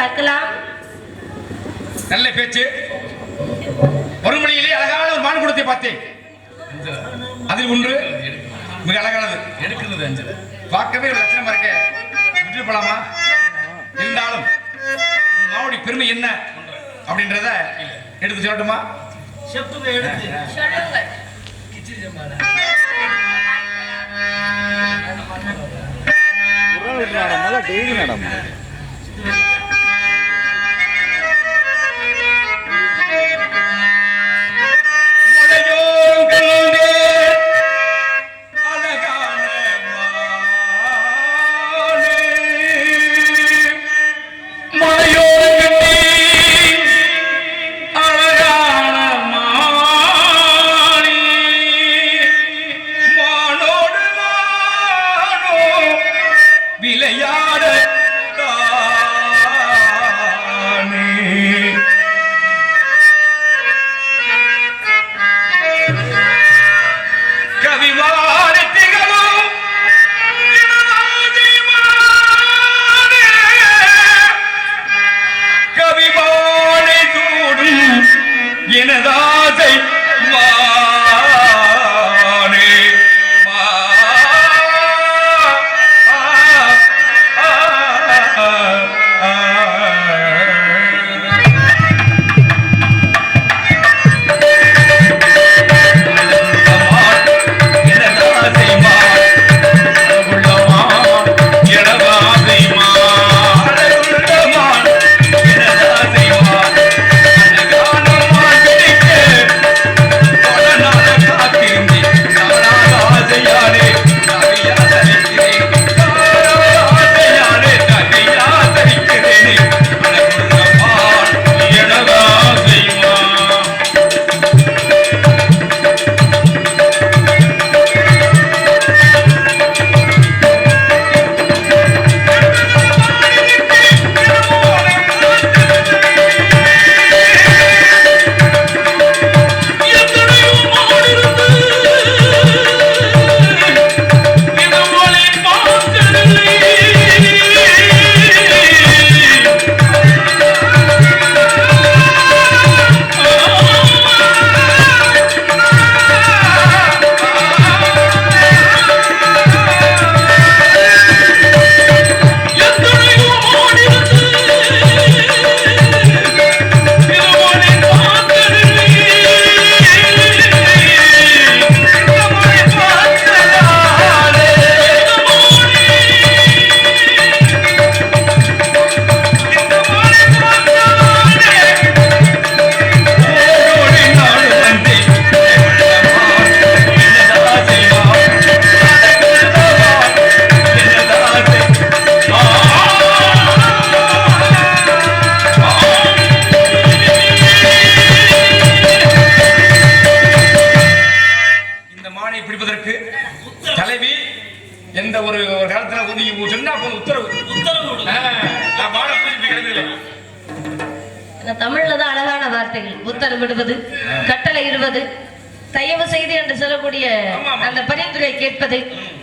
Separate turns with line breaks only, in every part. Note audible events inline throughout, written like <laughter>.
பார்க்கலாம்.
நல்ல பேச்சு. மறுமொழியிலே அழகான ஒரு மான் குடத்தை பார்த்தேன். அதில் ஒன்று மிக அழகானது.
எடுக்கிறது அஞ்சல?
பார்க்கவே ஒரு லட்சணமா இருக்க. விட்டு போலாமா? இருந்தாலும் மாவுடைய பெருமை என்ன அப்படின்றத எடுத்து சொல்லட்டுமா?
உறவு நடந்தால டெய்லி நடம்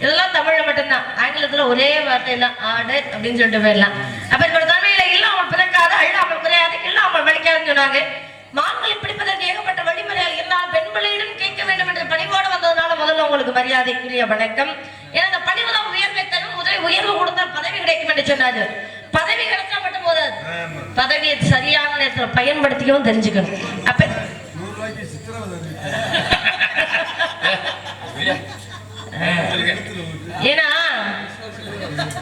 இதெல்லாம் தமிழ்ல மட்டும்தான். ஆங்கிலத்துல ஒரே வார்த்தை தான் ஆர்டர் அப்படின்னு சொல்லிட்டு போயிடலாம். அப்ப இப்ப தமிழ்ல இல்லாமல் பிறக்காது அழியாமல் குறையாது இல்லாமல் வலிக்காதுன்னு சொன்னாங்க. மான்களை பிடிப்பதற்கு ஏகப்பட்ட வழிமுறைகள் இருந்தால் பெண் பிள்ளையிடம் கேட்க வேண்டும் என்ற பணிவோடு வந்ததுனால முதல்ல உங்களுக்கு மரியாதைக்குரிய வணக்கம். ஏன்னா இந்த பணிவு தான் உயர்வை தரும். உதவி உயர்வு கொடுத்தால் பதவி கிடைக்கும் என்று சொன்னாரு பதவி கிடைச்சா மட்டும் போதாது. பதவியை சரியான நேரத்துல பயன்படுத்திக்கவும் தெரிஞ்சுக்கணும். அப்ப <laughs> ஏன்னா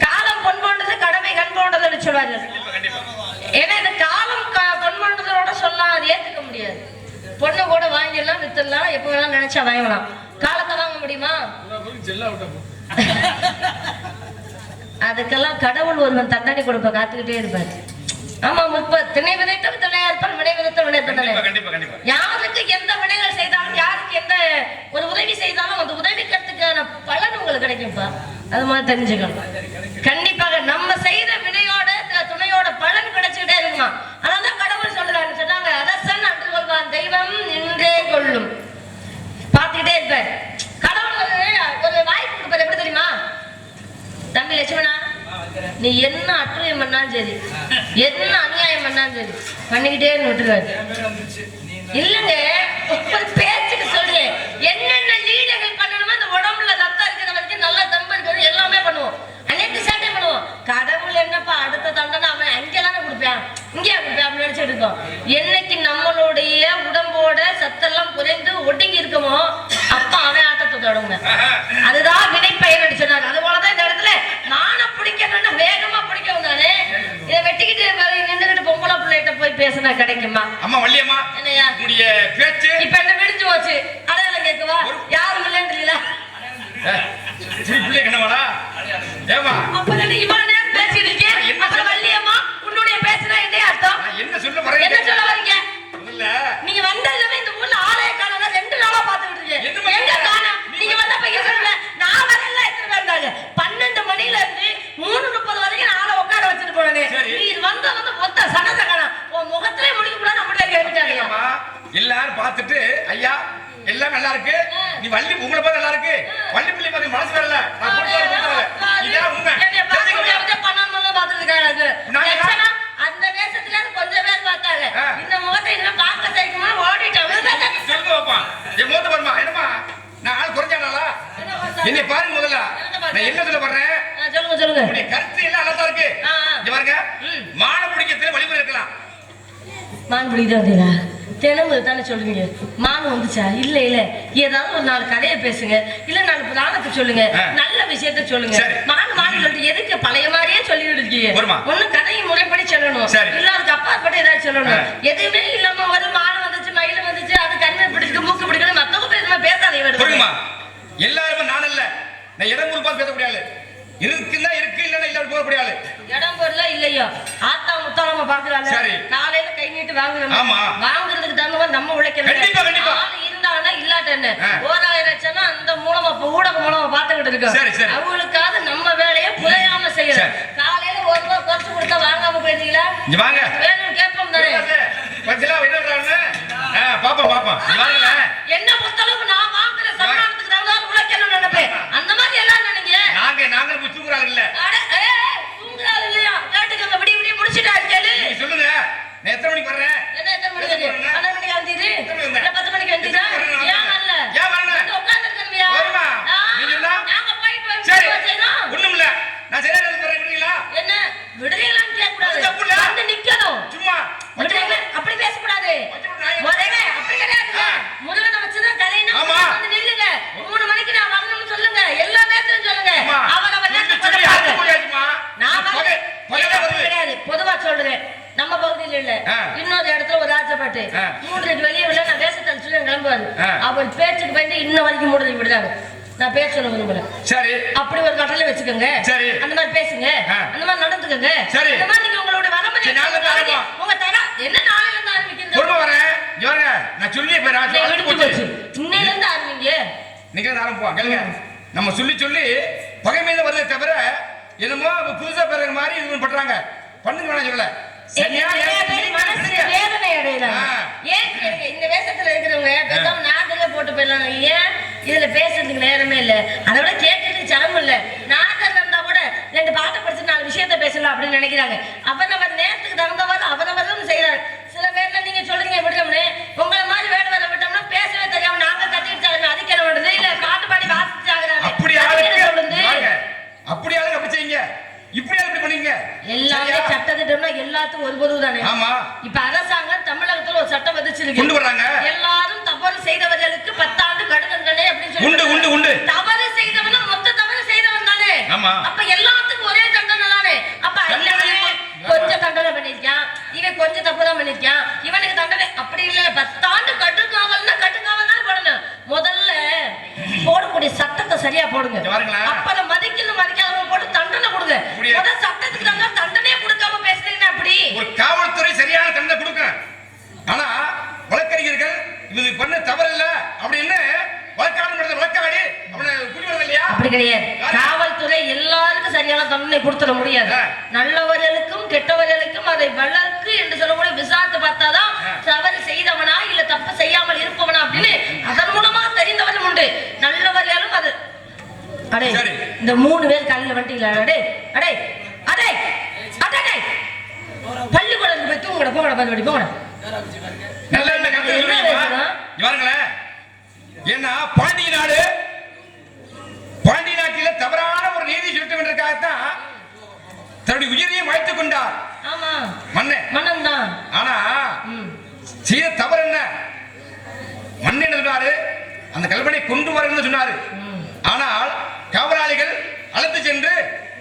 காலம் பொன் போன்றது கடமை கண் போன்றதுன்னு சொல்வார்கள். ஏன்னா இந்த காலம் பொன் போன்றதோட சொல்லலாம் அது ஏத்துக்க முடியாது. பொண்ணு கூட வாங்கிடலாம் வித்துடலாம் எப்ப வேணாலும் நினைச்சா வாங்கலாம். காலத்தை வாங்க முடியுமா? <laughs> அதுக்கெல்லாம் கடவுள் ஒருவன் தண்டனை கொடுப்ப காத்துக்கிட்டே இருப்பார். ஆமா முப்பது திணை விதைத்தல் திணையா இருப்பார் வினை விதைத்தல் வினை தண்டனை. யாருக்கு எந்த வினைகள் செய்தாலும் யாருக்கு எந்த ஒரு உதவி செய்தாலும் அந்த உதவிக்கிறதுக்கான பலன் உங்களுக்கு கிடைக்கும்ப்பா. அது மாதிரி தெரிஞ்சுக்கணும். கண்டிப்பாக நம்ம செய்த வினையோட துணையோட பலன் கிடைச்சுக்கிட்டே இருக்குமா? அதனால கடவுள் சொல்றாரு சொன்னாங்க அரசன் அன்று கொள்வான் தெய்வம் நின்றே கொள்ளும். பார்த்துக்கிட்டே இருப்பேன் கடவுள் ஒரு வாய்ப்பு கொடுப்பார். எப்படி தெரியுமா? தம்பி லட்சுமணா நீ என்ன அட்டுழியம் பண்ணாலும் சரி என்ன அநியாயம் பண்ணாலும் சரி பண்ணிக்கிட்டே விட்டுருவாரு. இல்லங்க பேச்சுக்கு சொல்றேன் என்ன லீடர்கள் பண்ணணுமோ இந்த உடம்புல ரத்தம் இருக்கிற வரைக்கும் நல்லா தம்பு இருக்கிறது எல்லாமே பண்ணுவோம் அனைத்து சேட்டை பண்ணுவோம் கடவுள் என்னப்பா அடுத்த தண்டனை அவன் அங்கே தானே கொடுப்பான் இங்கே கொடுப்பான் அப்படின்னு நினைச்சிட்டு இருக்கோம் என்னைக்கு நம்மளுடைய உடம்போட சத்தெல்லாம் குறைந்து ஒடுங்கி இருக்குமோ அப்ப அவன் ஆட்டத்தை தொடங்க அதுதான் வினைப்பயன் சொன்னாங்க அது போலதான் இந்த இடத்துல மானை பிடிக்கணும்னா வேகமா பிடிக்கவும் தானே இதை வெட்டிக்கிட்டு நின்றுகிட்டு பொம்பளை பிள்ளைகிட்ட போய் பேசினா கிடைக்குமா
அம்மா வள்ளியம்மா
என்னையா
உன்னுடைய பேச்சு
இப்ப என்ன விடிஞ்சு போச்சு அடையாளம் கேட்கவா யாரும் இல்லைன்னு தெரியல
ஏய், சரி பிள்ளை கண்ணவாடா ஏமா
அப்ப நீ இவ்வளவு நேரம் பேசிட்டு இருக்கேன்
என்ன
அப்புறம் வள்ளியம்மா உன்னுடைய பேசுனா என்ன அர்த்தம்
நான் என்ன சொல்ல
என்ன
வரேன்
சொல்ல வரீங்க
இல்ல
நீங்க வந்ததுமே இந்த ஊர்ல ஆலய காணல ரெண்டு நாளா பாத்துக்கிட்டு இருக்கேன்
என்னம்மா
எங்க
சொல்ற?
காணோம் நீங்க வந்தப்ப இங்க சொல்லல நான் வரல எத்தனை பேர் இருந்தாங்க பன்னெண்டு மணில இருந்து மூணு முப்பது வரைக்கும் நான் ஆளை உட்கார வச்சுட்டு போனேன்
சரி.
நீ இது வந்த வந்து மொத்த சனத்தை காணோம் உன் முகத்திலே முடிக்க கூடாது அப்படியே கேட்டுட்டாங்க
அம்மா, எல்லாரும் பார்த்துட்டு ஐயா எல்லாம் நல்லா இருக்கு. நீ வள்ளி உங்களை பார்த்து நல்லா இருக்கு. வள்ளி பிள்ளை பார்த்து மனசு வரல. நான் கூட்டு வரல. இதான் உண்மை?
அந்த வேஷத்துல கொஞ்சம் பேர் பார்த்தாங்க. இந்த முகத்தை இன்னும் பார்க்க சேர்க்குமா ஓடிட்டாங்க
சொல்லுங்க பாப்பா. என் மூத்த பாருமா என்னம்மா? நான் ஆள் குறைஞ்சானாலா என்னை பாருங்க முதல்ல. நான் என்ன சொல்ல
சொல்லுங்க சொல்லுங்க.
உன்னுடைய கருத்து எல்லாம் தான் இருக்கு. இங்க பாருங்க.
ம்.
மான பிடிக்கிறதுல வழிமுறை இருக்கலாம்.
மான் பிடிக்கிட்டு தினமும் தானே சொல்றீங்க? மான் வந்துச்சா? இல்ல இல்ல. ஏதாவது ஒரு நாலு கதையை பேசுங்க. இல்ல நாலு புராணத்தை சொல்லுங்க. நல்ல விஷயத்த சொல்லுங்க. மான் மான் சொல்லிட்டு எதுக்கு பழைய மாதிரியே சொல்லிட்டு இருக்கீங்க? ஒண்ணு கதையை முறைப்படி சொல்லணும். இல்ல அதுக்கு அப்பாற்பட்டு ஏதாவது சொல்லணும். எதுவுமே இல்லாம ஒரு மான் வந்துச்சு மயில் வந்துச்சு அது கண்ணு பிடிச்சிட்டு மூக்கு பிடிக்கணும். மத்தவங்க பேசுமா பேசாதே
புரியுமா? எல்லாருமே நான் இல்ல நான் இடம் குறிப்பா பேச முடியாது. இருக்குன்னா இருக்கு இல்லன்னா இல்ல போக முடியாது.
இடம் பொருளா இல்லையோ? ஆத்தா முத்தாளமா பாக்குறாங்க
சரி.
காலையில கை நீட்டு வாங்குறோம்.
ஆமா.
வாங்குறதுக்கு தகுந்த நம்ம உழைக்கணும்.
கண்டிப்பா, கண்டிப்பா.
ஆள் இருந்தாங்கன்னா இல்லாட்ட என்ன?
ஆ.
ஓராயிரம் லட்சம்னா அந்த மூலமா ஊடக மூலமா பாத்துக்கிட்டு இருக்கோம்.
சரி, சரி.
அவங்களுக்காவது நம்ம வேலையை குறையாம செய்யணும். காலையில ஒரு ரூபா குறைச்சு கொடுத்தா வாங்காம போயிருந்தீங்களா
வாங்க.
வேணும் கேட்போம் தானே.
கொஞ்சம் என்ன பண்றாங்க பாப்பா பாப்பா இங்க வாருங்களேன்
என்ன பொறுத்தளவுக்கு நான் வாங்குற சன்மானத்துக்கு தகுந்த மாதிரி உழைக்கணும்னு நினைப்பேன் அந்த மாதிரி எல்லாம் நினைங்க
நாங்க நாங்க முச்சுக்குறாங்க இல்ல
அட, ஏய், தூங்குறாரு இல்லையா கேட்டுக்கங்க விடிய விடிய முடிச்சுட்டாரு கேளு
நீங்க சொல்லுங்க நான் எத்தனை மணிக்கு வர்றேன்
என்ன எத்தனை மணிக்கு வந்து? பன்னெண்டு மணிக்கு வந்தீரு?
எத்தனை மணிக்கு வந்த?
இல்ல பத்து மணிக்கு வந்தீரா?
எத்தனை மணிக்கு
ஏன் வரல?
ஏன் வரல?
வந்து உட்கார்ந்திருக்கணுமியா?
வருமா?
ஆ,
நீ சொன்னா?
நாங்க போயிட்டு வந்து
சரி
என்ன செய்யணும்?
ஒண்ணும் இல்ல நான் சரியா போறேன் விடுறீங்களா
என்ன? விடுறீங்களான்னு கேட்கக்கூடாது.
அது தப்பு இல்ல.
வந்து நிக்கணும்.
சும்மா
விடுறீங்க? அப்படி பேசக்கூடாது.
வச்சுட்டு நான்
முதல்ல அப்படி கிடையாதுங்க.
ஆ.
முருகனை வச்சுதான் கலைன்னா
ஆமா.
வந்து நில்லுங்க. மூணு மணிக்கு நான் வரணும்னு சொல்லுங்க. எல்லா நேரத்திலும் சொல்லுங்க.
அம்மா,
அவரவர்
சொல்லி
நேரத்துக்கு
சொல்லி
கொண்டு
அறுத்து
வாங்க.
போயாச்சும்மா.
நான்
பகை-
வந்து-
பகையில
அப்படி
வருது.
கிடையாது. பொதுவா சொல்றேன் நம்ம பகுதியில இல்ல
ஆ.
இன்னொரு ராஜபாட்டு
ஆ.
மூன்றரைக்கு வெளியே உள்ள நான் வேஷத்தை சொல்லி கிளம்புவாரு.
ஆ.
அவர் பேச்சுக்கு பயந்து இன்ன வரைக்கும் மூன்றரைக்கு விடுறாங்க நான் பேச சொல்ல விரும்பல.
சரி.
அப்படி ஒரு கட்டளை வச்சுக்கோங்க.
சரி.
அந்த மாதிரி பேசுங்க. அந்த மாதிரி நடந்துக்கோங்க.
சரி.
அந்த மாதிரி நீங்க உங்களோட
ஆரம்பம்.
உங்க தர என்ன நாளைல இருந்து ஆரம்பிக்கிறது?
பொறுமை வரேன் வாருங்க நான் சொல்லி நான்
விடுத்து போச்சு. இன்னையில இருந்து ஆரம்பிங்க.
நீங்க ஆரம்பிப்போம். கேளுங்க. நம்ம சொல்லி சொல்லி பகை மீது வருதே தவிர என்னமோ புதுசா பிறகு மாதிரி இது பண்றாங்க. பண்ணுங்க வேணாம் சொல்லல சரியா
மனசு வேதனை. ஏன் இந்த வேஷத்துல இருக்கிறவங்க பேசாம நாட்டிலே போட்டு போயிடலாம் ஏன் இதுல பேசுறதுக்கு நேரமே இல்ல. அதை விட கேட்கறதுக்கு இல்ல. நாட்டில் இருந்தா கூட ரெண்டு பாட்டை படிச்சு நாலு விஷயத்த பேசலாம் அப்படின்னு நினைக்கிறாங்க. அவனவர் நேரத்துக்கு தகுந்தவாறு அவனவர் தான் செய்யறாரு சில பேர்ல நீங்க சொல்றீங்க விடுறோம்னு உங்களை மாதிரி வேலை வேலை விட்டோம்னா பேசவே தெரியாம நாங்க கத்திட்டு அதிக்கிற விடுறது இல்ல பாட்டு பாடி வாசிச்சாங்க
அப்படி ஆளுக்கு வாங்க. அப்படி ஆளுங்க அப்படி செய்யுங்க இப்படி ஆளு இப்படி பண்ணீங்க
எல்லாமே
சரியா?
சட்டத்திட்டம்னா எல்லாத்துக்கும் ஒரு பொது தானே
ஆமா
இப்ப அரசாங்கம் தமிழகத்துல ஒரு சட்டம் விதிச்சிருக்கு
கொண்டு வர்றாங்க
எல்லாரும் தவறு செய்தவர்களுக்கு பத்தாண்டு கடுதண்டனை அப்படின்னு சொல்லி
உண்டு உண்டு உண்டு
தவறு செய்தவன மொத்த தவறு செய்தவன் தானே
ஆமா.
அப்ப எல்லாத்துக்கும் ஒரே தண்டனை தானே அப்ப
தண்டனை.
இவன் கொஞ்சம் தண்டனை பண்ணிருக்கான் இவன் கொஞ்சம் தப்பு தான் பண்ணிருக்கான் இவனுக்கு தண்டனை அப்படி இல்ல பத்தாண்டு கட்டுக்காவல்னா கட்டுக்காவல் தான் போடணும் முதல்ல போடக்கூடிய சட்டத்தை சரியா போடுங்க
இங்க பாருங்களேன்.
அப்புறம் மதிக்கணும் மதிக்காதவங்க போட்டு தண்டனை கொடுங்க
அப்படியே.
முதல்ல சட்டத்துக்கு தகுந்த தண்டனையே கொடுக்காம பேசுறீங்கன்னா அப்படி
ஒரு காவல்துறை சரியான தண்டனை கொடுக்க ஆனா வழக்கறிஞர்கள் இது பண்ண தவறு இல்ல அப்படின்னு வழக்காடு வழக்காடி அவனை குடி வரது இல்லையா
அப்படி கிடையாது காவல்துறை எல்லாருக்கும் சரியான கொடுத்துட முடியாது. நல்லவர்களுக்கும் கெட்டவர்களுக்கும் அதை வழக்கு என்று சொல்லக்கூடிய விசாரித்து பார்த்தாதான். தவறு செய்தவனா இல்ல தப்பு செய்யாமல் இருப்பவனா அப்படின்னு அதன் மூலமா தெரிந்தவனும் உண்டு. நல்லவர்களும் அது. அடே. இந்த மூணு பேர் காலையில வந்துட்டீங்களா? அடே அடே அடே அடே தூங்கட போங்கட பாதி போங்கட.
நல்ல கருத்து
என்ன
ஏன்னா மாய்த்துக் கொண்டார் மன்னன்
மனம் தான்
ஆனா. செய்த தவறு என்ன? மன்னன் என்ன சொன்னாரு அந்த கல்வனை கொண்டு வரணும்னு சொன்னாரு. ஆனால் காவலாளிகள் அழைத்து சென்று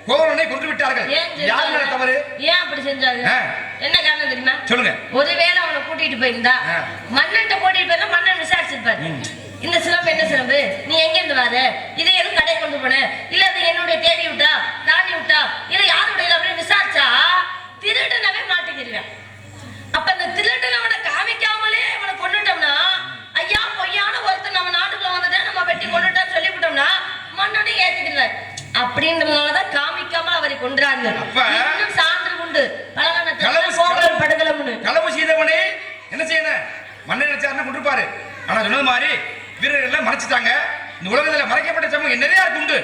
கோவலனை கொன்று விட்டார்கள். யார் மேல? தவறு?
ஏன் அப்படி செஞ்சாங்க. என்ன காரணம் தெரியுமா?
சொல்லுங்க.
ஒருவேளை அவனை கூட்டிட்டு போயிருந்தா
ஆ.
மன்னன்ட்ட கூட்டிட்டு போயிருந்தா மன்னன் விசாரிச்சிருப்பாரு. இந்த சிலம்பு என்ன சிலம்பு நீ எங்க இருந்து வர? இதை எதுவும் கடை கொண்டு போன? இல்ல அது என்னுடைய தேடி விட்டா? தாண்டி விட்டா? இல்ல யாருடைய அப்படின்னு விசாரிச்சா? திருடனவே மாட்டிக்கிருவேன். அப்ப இந்த திருடனவனை காமிக்காமலே அவனை கொண்டுட்டோம்னா ஐயா பொய்யான ஒருத்தன் நம்ம நாட்டுக்குள்ள வந்துட்டா நம்ம வெட்டி கொண்டுட்டான்னு சொல்லிவிட்டோம்னா மன்னனே ஏத்துக்கிறார் அப்படின்றதுனாலதான் காமிக்காம அவரை கொன்றாங்க இன்னும் சான்று உண்டு. பலகான படுகலம்னு
களவு செய்தவனே என்ன செய்யணும்? மன்னன் நினைச்சாருன்னா கொண்டிருப்பாரு ஆனா சொன்னது மாதிரி வீரர்கள் எல்லாம் மறைச்சிட்டாங்க. இந்த உலகத்துல மறைக்கப்பட்ட சமூகம் நிறைய இருக்கு உண்டு.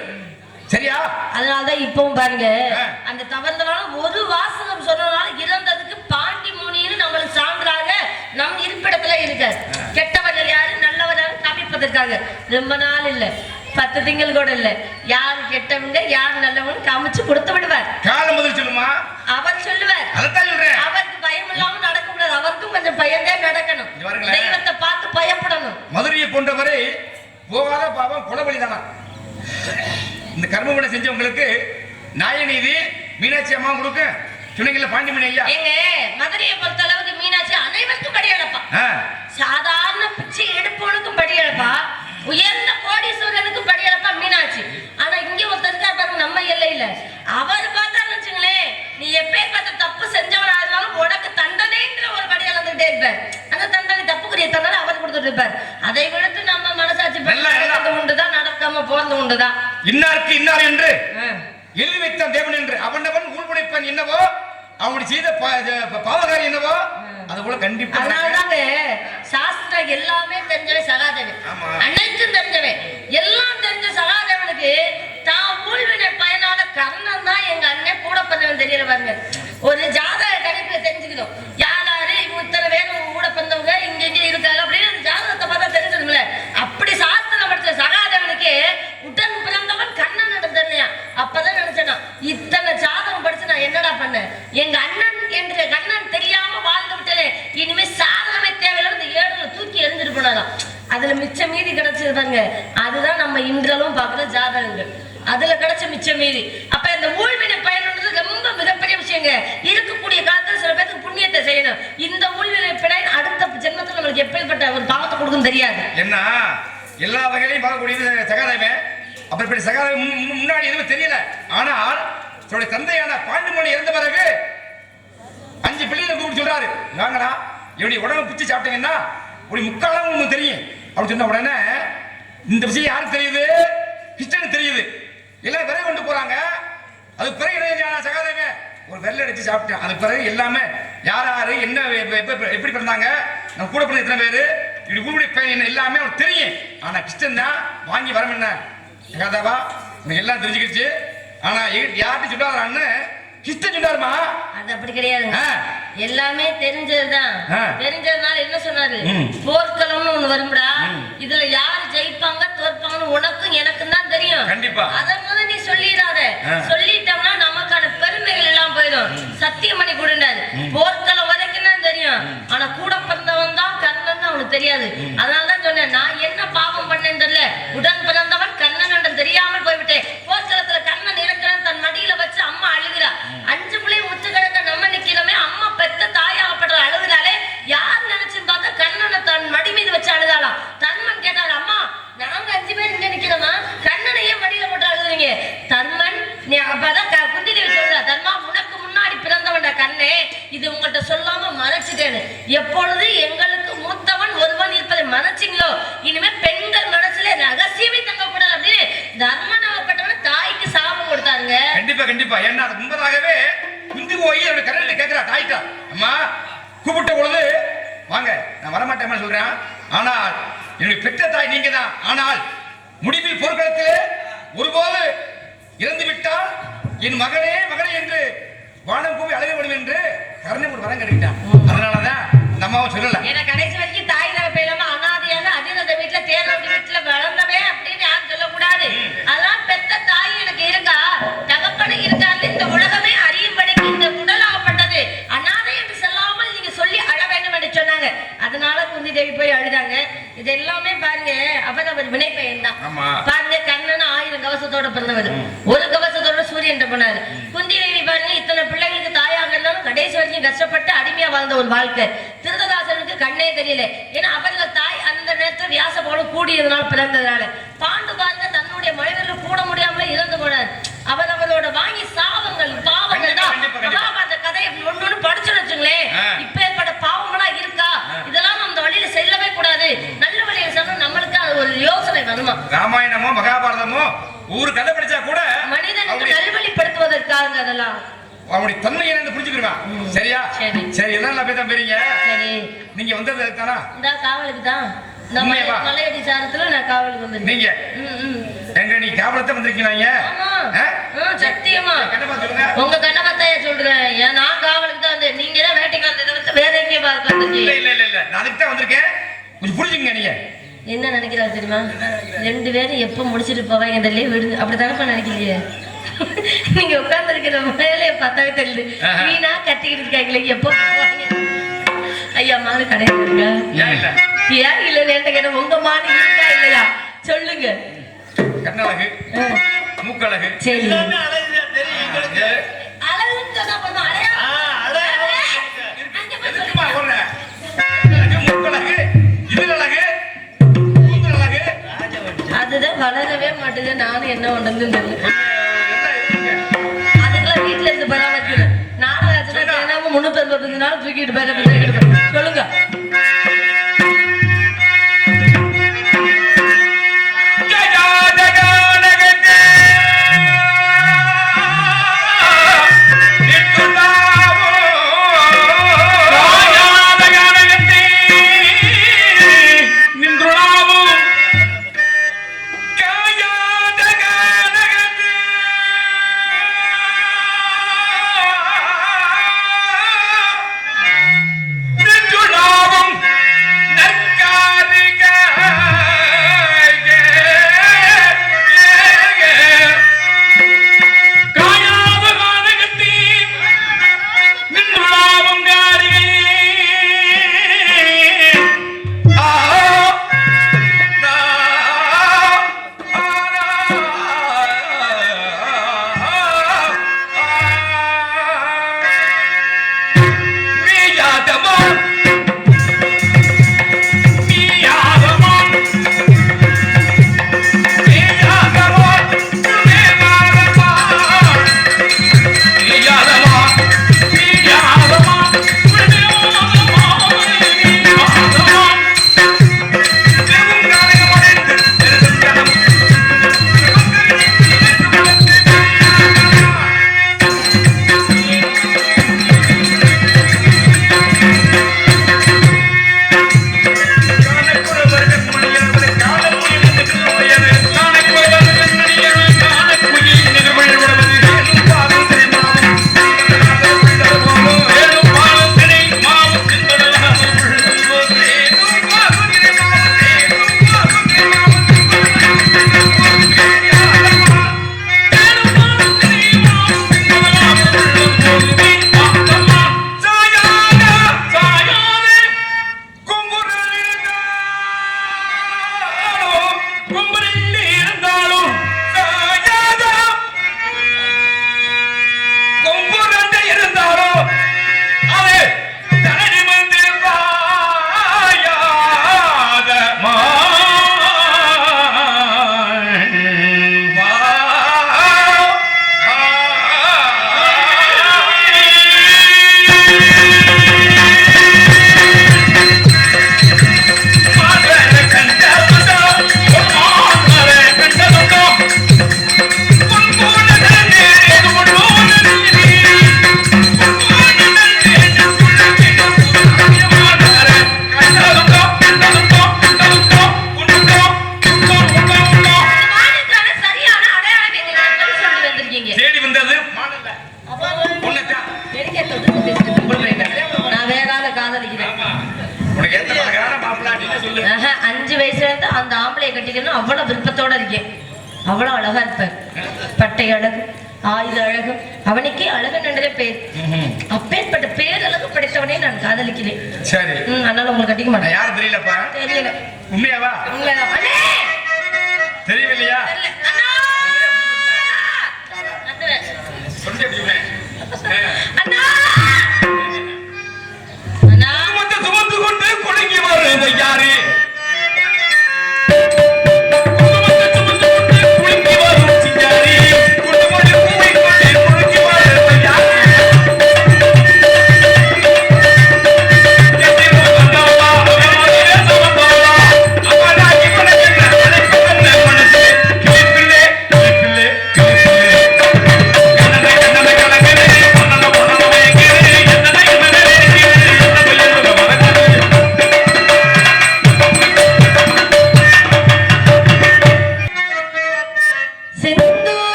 சரியா?
அதனாலதான் இப்பவும் பாருங்க. அந்த தவறுதலால ஒரு வாசகம் சொன்னதுனால இறந்ததுக்கு பாண்டி முனின்னு நம்மளுக்கு சான்றாக நம் இருப்பிடத்துல இருக்காரு கெட்டவர்கள் யாரு? நல்லவர் யாரு காமிப்பதற்காக. ரொம்ப நாள் இல்ல. பத்து திங்கள் கூட இல்ல. யாரு கெட்டவங்க யார் நல்லவங்க காமிச்சு கொடுத்து விடுவார்.
காலம் முதல் சொல்லுமா?
அவர் சொல்லுவார்.
சொல்றேன்.
அவருக்கு பயம் இல்லாம நடக்க கூடாது அவருக்கும் கொஞ்சம் பயந்தே நடக்கணும். தெய்வத்தை பார்த்து பயப்படணும்.
மதுரையை போன்றவரை போகாத பாவம் குலபலி தானா இந்த கர்மவினை செஞ்சவங்களுக்கு நாயநீதி மீனாட்சி அம்மா கொடுக்க. சொன்னீங்கல்ல பாண்டிமணி ஐயா?
எங்க மதுரையை பொறுத்த அளவுக்கு மீனாட்சி அனைவருக்கும் படி அழப்பா
ஆ,
சாதாரண பிச்சை எடுப்பவனுக்கும் படி அழப்பா உயர்ந்த கோடீஸ்வரனுக்கும் படி அழப்பா மீனாட்சி. ஆனா இங்க ஒருத்தர் இருக்கார் பாருங்க நம்ம எல்லையில. அவர் பார்த்தாருன்னு வச்சுங்களேன் நீ எப்பேற்பட்ட தப்பு செஞ்சவனா இருந்தாலும் உனக்கு தண்டனைன்ற ஒரு படி அளந்துட்டே இருப்பார் அந்த தண்டனை தப்புக்குரிய தண்டனை அவர் கொடுத்துட்டு இருப்பார். அதை விடுத்து நம்ம மனசாட்சி. நடக்கிறது உண்டுதான் நடக்காம போறது உண்டுதான்
இன்னாருக்கு இன்னார் என்று. எழுதி வைத்தான் தேவன் என்று. அவனவன் ஊழ்முனைப்பன் என்னவோ? அவனுடைய செய்த பாவகாரி என்னவோ? அது போல கண்டிப்பா.
அதனாலதாங்க சாஸ்திரம் எல்லாமே தெரிஞ்சவன் சகாதேவன்.
ஆமா.
அனைத்தும் தெரிஞ்சவன். எல்லாம் தெரிஞ்ச சகாதேவனுக்கு தான் ஊழ்வினை பயனான கர்ணன் தான் எங்க அண்ணன் கூட பிறந்தவன் தெரியல பாருங்க ஒரு ஜாதக கணிப்பு தெரிஞ்சுக்கணும் யார் யாரு இவங்க இத்தனை பேர் உங்க கூட பிறந்தவங்க இங்க இங்க இருக்காங்க அப்படின்னு அந்த ஜாதகத்தை பார்த்தா தெரிஞ்சிருங்களே அப்படி சாஸ்திரம் படிச்ச சகாதேவனுக்கு உடன் பிறந்தவன் கண்ணன் தெரியலையா அப்பதான் நினைச்சேனா இத்தனை ஜாதகம் படிச்சு நான் என்னடா பண்ணேன் எங்க அண்ணன் என்ற கண்ணன் தெரியாம வாழ்ந்து விட்டேனே இனிமே சாதனமே தேவையில்லை இந்த ஏடுல தூக்கி எறிஞ்சிட்டு போனாராம் அதுல மிச்ச மீதி கிடைச்சது பாருங்க அதுதான் நம்ம இன்றளவும் பாக்குற ஜாதகங்கள் அதுல கிடைச்ச மிச்ச மீதி அப்ப இந்த ஊழ்வினை பயனுன்றது ரொம்ப மிகப்பெரிய விஷயங்க இருக்கக்கூடிய காலத்துல சில பேருக்கு புண்ணியத்தை செய்யணும் இந்த ஊழ்வினை பயன் அடுத்த ஜென்மத்துல நம்மளுக்கு எப்படிப்பட்ட ஒரு பாவத்தை கொடுக்கும் தெரியாது
என்ன எல்லா வகையிலையும் பார்க்கக்கூடியது சகாதேவன் அப்படிப்பட்ட சகாதேவன் முன்- முன்- முன்னாடி எதுவும் தெரியல. ஆனால் தன்னுடைய தந்தையான பாண்டுமணி இறந்த பிறகு அஞ்சு பிள்ளைகளை கூப்பிட்டு சொல்றாரு. வாங்கடா இப்படி உடம்பு பிச்சு சாப்பிட்டீங்கன்னா ஒரு முக்காலம் உங்களுக்கு தெரியும். அப்படின்னு சொன்ன உடனே இந்த விஷயம் யாருக்கு தெரியுது? கிருஷ்ணனுக்கு தெரியுது. எல்லாம் விரை கொண்டு போறாங்க. அது பிறகு என்ன செஞ்சானா ஒரு வெள்ளை அடிச்சு சாப்பிட்டேன். அது பிறகு எல்லாமே யார் யாரு என்ன எப்படி பிறந்தாங்க நம்ம கூட பிறந்த எத்தனை பேரு இப்படி உருவடி பையன் எல்லாமே அவனுக்கு தெரியும். ஆனா கிருஷ்ணன் தான் வாங்கி வரம் என்ன? சகாதேவா எல்லாம் தெரிஞ்சுக்கிடுச்சு ஆனா யார்கிட்ட சொல்லாதான்னு கிருஷ்ணன் சொன்னாருமா
அது அப்படி கிடையாதுங்க
ஆ.
எல்லாமே தெரிஞ்சதுதான். தெரிஞ்சதுனால என்ன சொன்னாரு. போர்க்களம்னு ஒண்ணு வரும்டா. இதுல யாரு ஜெயிப்பாங்க தோற்பாங்கன்னு உனக்கும் எனக்கும் தான் தெரியும்
கண்டிப்பா.
அத முதல்ல நீ சொல்லிடாத
ஆ.
சொல்லிட்டோம்னா நமக்கான பெருமைகள் எல்லாம் போயிடும் சத்தியம் பண்ணி கொடுண்டாரு போர்க்களம் வரைக்கும் தான் தெரியும் ஆனா கூட பிறந்தவன் தான் கர்ணன் அவனுக்கு தெரியாது அதனால தான் சொன்னேன் நான் என்ன பாவம் பண்ணேன்னு தெரியல உடன் பிறந்தவன் கர்ணன் என்று தெரியாமல் போய்விட்டேன் போர்க்களத்துல கர்ணன் இருக்கிறான் தன் மடியில வச்சு அம்மா அழுகிறா அஞ்சு பிள்ளை முத்து கிடக்க நம்ம நிக்கிறோமே அம்மா பெத்த தாயாகப்படுற அழுகுறாளே யார் நினைச்சுன்னு பார்த்தா கண்ணனை தன் மடி மீது வச்சு அழுதாளாம் தன்மன் கேட்டாள் அம்மா நாங்க அஞ்சு பேர் இங்க நிக்கிறோமா கண்ணனை ஏன் மடியில போட்டு அழுகுறீங்க தன்மன் நீ அப்பதான் க- குந்தி தேவி சொல்றா தர்மா உனக்கு முன்னாடி பிறந்தவன்டா கண்ணே இது உங்கள்கிட்ட சொல்லாம மறைச்சிட்டேன்னு எப்பொழுது எங்களுக்கு மூத்தவன் ஒருவன் இருப்பதை மறைச்சிங்களோ இனிமே பெண்கள் மனசுல ரகசியமே தங்கக்கூடாது அப்படின்னு தர்மனாகப்பட்டவன் தாய்க்கு சாபம் கொடுத்தாருங்க
கண்டிப்பா. ஏன்னா அது முன்பதாகவே குந்தி போய் அவருடைய கரையில கேட்கிறா தாய்ட்டா அம்மா கூப்பிட்ட பொழுது வாங்க நான் வரமாட்டேன் சொல்றேன். ஆனால் என்னுடைய பெற்ற தாய் நீங்க தான் ஆனால் முடிவில் போர்க்களத்திலே ஒருபோது இறந்து விட்டால் என் மகனே மகனே என்று வானம் பூமி அழக வேண்டும் என்று கருணை ஒரு வரம் கிடைக்கிட்டான் அம்மாவும் சொல்லல.
ஏன்னா கடைசி வரைக்கும் தாய் தகப்ப இல்லாம அனாதையாக அதிரத வீட்டுல தேர்தல் வீட்டுல வளர்ந்தவே அப்படின்னு யாரும் சொல்லக்கூடாது. அதான் பெத்த தாய் எனக்கு இருக்கா தேவி போய் அழுதாங்க. இது எல்லாமே பாருங்க அவரவர் வினை பயன் தான் பாருங்க கண்ணன் ஆயிரம் கவசத்தோட பிறந்தவர். ஒரு கவசத்தோட சூரியன் போனாரு. குந்தி தேவி பாருங்க இத்தனை பிள்ளைகளுக்கு தாயாக இருந்தாலும் கடைசி வரைக்கும் கஷ்டப்பட்டு அடிமையா வாழ்ந்த ஒரு வாழ்க்கை. திருததாசனுக்கு கண்ணே தெரியல. ஏன்னா அவர்கள் தாய் அந்த நேரத்துல வியாச போல கூடியதுனால பிறந்ததுனால. பாண்டு பாருங்க தன்னுடைய மனிதர்கள் கூட முடியாமலே இறந்து போனார் அவர் அவரோட வாங்கி சாபங்கள் பாவங்கள் தான்
கண்டிப்பா, கண்டிப்பா.
மகாபாரத கதையை ஒண்ணு ஒண்ணு படிச்சு வச்சுங்களேன்
ஆ.
இப்ப ஏற்பட்ட பாவமெல்லாம் இருக்கா இதெல்லாம் நம்ம அந்த வழியில செல்லவே கூடாது நல்ல வழியில செல்லும் நம்மளுக்கு அது ஒரு யோசனை வருமா
ராமாயணமோ மகாபாரதமோ ஒரு கதை படிச்சா கூட
நல்வழிப்படுத்துவதற்காக அதெல்லாம்.
அவருடைய தன்மை என்னன்னு புரிஞ்சுக்கிடுவான் சரியா?
சரி.
எல்லாம் நல்லா பேச போறீங்க
சரி.
நீங்க வந்தது தானா
இந்த காவலுக்கு தான்? மலையடி சாரத்துல நான் காவலுக்கு வந்திருக்கேன்.
நீங்க?
ம், ம்.
எங்க நீ காவலத்தை வந்திருக்கீங்க
சத்தியமா. உங்க கண்ணை பார்த்தாயா சொல்றேன். நான் காவலுக்கு தான் வந்தேன். நீங்க தான் வேட்டைக்கு வந்ததை விட்டு வேற எங்கேயும் பார்க்க
இல்ல இல்ல இல்ல நான் அதுக்கு தான் வந்திருக்கேன். கொஞ்சம் புரிஞ்சுங்க நீங்க.
என்ன நினைக்கிறாரு தெரியுமா? ரெண்டு பேரும் எப்ப முடிச்சிட்டு போவாங்க இந்த லீவ் விடுங்க அப்படித்தானப்பா நினைக்கலையே? நீங்க உட்கார்ந்து இருக்கிற வேலையை பார்த்தாவே தெரியுது. வீணா கத்திக்கிட்டு இருக்காங்களே எப்போ போவாங்க? ஐயா மாடு இருக்கா?
ஏன் இல்ல?
நேரத்தை கேட்ட உங்க மாடு இருக்கா இல்லையா? சொல்லுங்க.
கண்ணழகு மூக்கழகு
சரி.
எல்லாமே
பண்றதுன்னு தெரியல அதுக்கெல்லாம் வீட்டுல இருந்து பராமரிக்கணும் நாடகாச்சுன்னா தினமும் முன்னூத்தி அறுபத்தஞ்சு நாள் தூக்கிட்டு போய் சொல்லுங்க.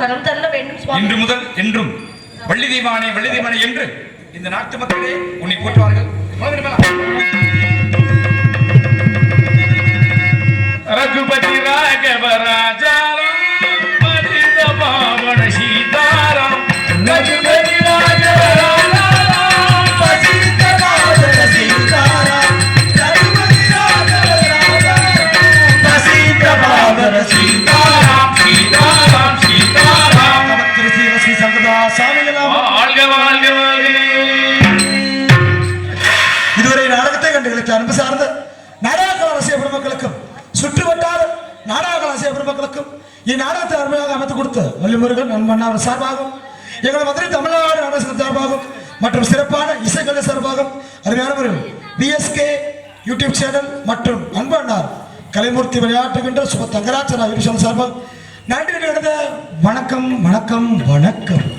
வரம் தள்ள வேண்டும் இன்று முதல் என்றும் வள்ளி தீபானே வள்ளி தீபானே என்று இந்த நாட்டு மக்களே உன்னை போற்றுவார்கள். ரகுபதி
ராகவராஜா முருகன் நண்பன் சார்பாகும். எங்களை மதுரை தமிழ்நாடு அரசு சார்பாகும். மற்றும் சிறப்பான இசைக்கலை சார்பாகும். அருமையானவர்கள் பிஎஸ்கே யூடியூப் சேனல் மற்றும் அன்பண்ணார் கலைமூர்த்தி விளையாட்டுகின்ற சுப தங்கராஜனா யூடியூப் சேனல் சார்பாக நன்றி நடந்த வணக்கம் வணக்கம் வணக்கம்.